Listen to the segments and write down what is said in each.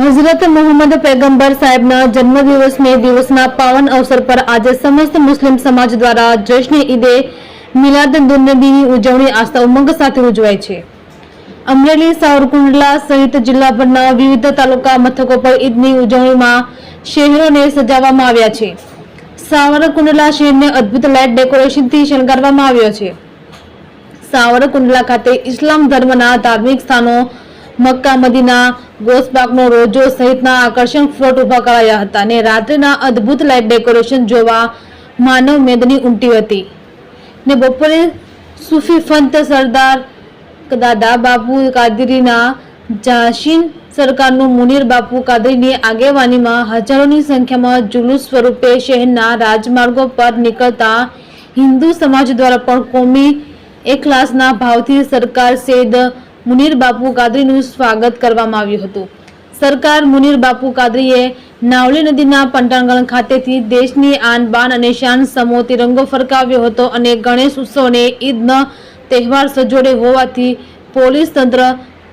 હઝરત મોહમ્મદ પૈગંબર સાહેબના જન્મદિવસને દિવસના પાવન અવસર પર આજે સમસ્ત મુસ્લિમ સમાજ દ્વારા જશ્ન ઈદે મિલાદ નબીની ઉજવણી આસ્થા ઉમંગ સાથે ઉજવાય છે. અમરેલી સાવરકુંડલા સહિત જિલ્લાભરના વિવિધ તાલુકા મથકો પર ઈદની ઉજવણીમાં શહેરોને સજાવવામાં આવ્યા છે. સાવરકુંડલા શહેરને અદ્ભુત લાઇટ ડેકોરેશનથી શણગારવામાં આવ્યો છે. સાવરકુંડલા ખાતે ઇસ્લામ ધર્મના ધાર્મિક સ્થાનો મક્કા મદીના ગોસબાગનો રોજો સહિતના આકર્ષણ ફ્લોટ ઊભા કરાયા હતા અને રાત્રિના અદ્ભુત લાઇટ ડેકોરેશન જોવા માનવ મેદની ઉમટી હતી. ને બપોરે સૂફી ફંત સરદાર દાદા બાપુ કાદરીના જાશીન સરકારનું મુનીર બાપુ કાદરીની આગેવાનીમાં હજારોની સંખ્યામાં જુલુસ સ્વરૂપે શહેરના રાજમાર્ગો પર નીકળતા હિન્દુ સમાજ દ્વારા પણ કોમી એકલાસના ભાવથી સરકાર સેદ મુનીર બાપુ કાદરીનું સ્વાગત કરવામાં આવ્યું હતું. સરકાર મુનીર બાપુ કાદરીએ નાવલી નદીના પંટાંગણ ખાતેથી દેશની આન અને શાન સમો તિરંગો ફરકાવ્યો હતો અને ગણેશ ઉત્સવને ઈદનો તહેવાર સજોડે હોવાથી પોલીસ તંત્ર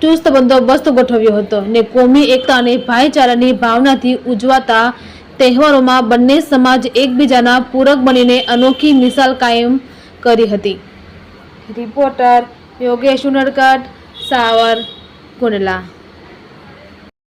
ચુસ્ત બંદોબસ્ત ગોઠવ્યો હતો ને કોમી એકતા અને ભાઈચારાની ભાવનાથી ઉજવાતા તહેવારોમાં બંને સમાજ એકબીજાના પૂરક બનીને અનોખી મિસાલ કાયમ કરી હતી. રિપોર્ટર યોગેશ ઉનડકટ सावर कुंडला